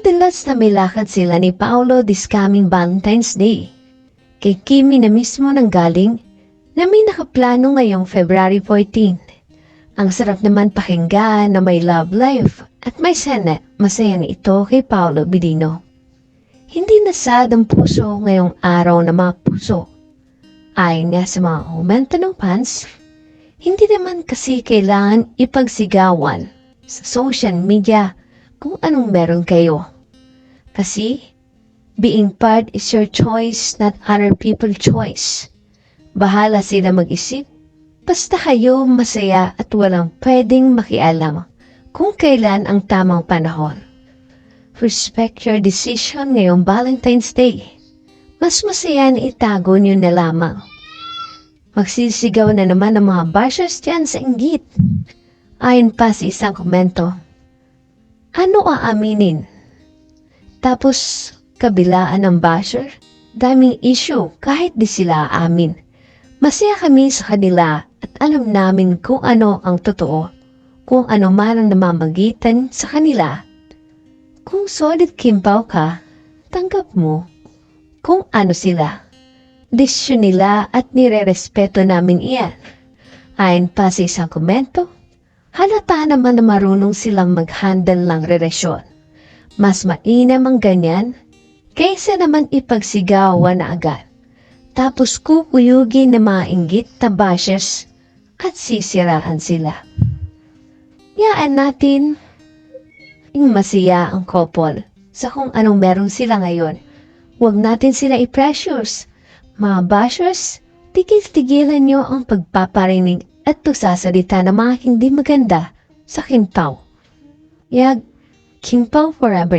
Madalas na may lakad sila ni Paolo this coming Valentine's Day. Kay Kimi na mismo nang galing na may nakaplano ngayong February 14. Ang sarap naman pakinggan na may love life at may sana masaya na ito kay Paolo Bidino. Hindi nasad ang puso ngayong araw na mga puso. Ayon nga sa mga komento ng fans, hindi naman kasi kailangan ipagsigawan sa social media kung anong meron kayo. Kasi, being part is your choice, not other people's choice. Bahala sila mag-isip. Basta kayo masaya at walang pwedeng makialam kung kailan ang tamang panahon. Respect your decision ngayong Valentine's Day. Mas masaya na itago niyo na lamang. Magsisigaw na naman ang mga bashers dyan sa inggit. Ayon pa sa isang komento, ano aaminin? Tapos, kabilaan ng basher, daming issue kahit di sila aamin. Masaya kami sa kanila at alam namin kung ano ang totoo, kung ano man ang namamagitan sa kanila. Kung solid kimpaw ka, tanggap mo kung ano sila. Desisyon nila at nire-respeto namin iyan. Ayon pa sa isang komento, halata naman na marunong silang mag-handle ng relasyon. Mas mainam ang ganyan kaysa naman ipagsigawan na agad. Tapos kukuyugin na mga inggit na bashers at sisiraan sila. Yaan natin yung masaya ang couple sa kung anong meron sila ngayon. Huwag natin sila i-pressures. Mga bashers, tigil-tigilan nyo ang pagpaparinig at pagsasalita ng mga hindi maganda sa Kimpaw. Yag, Kimpaw forever.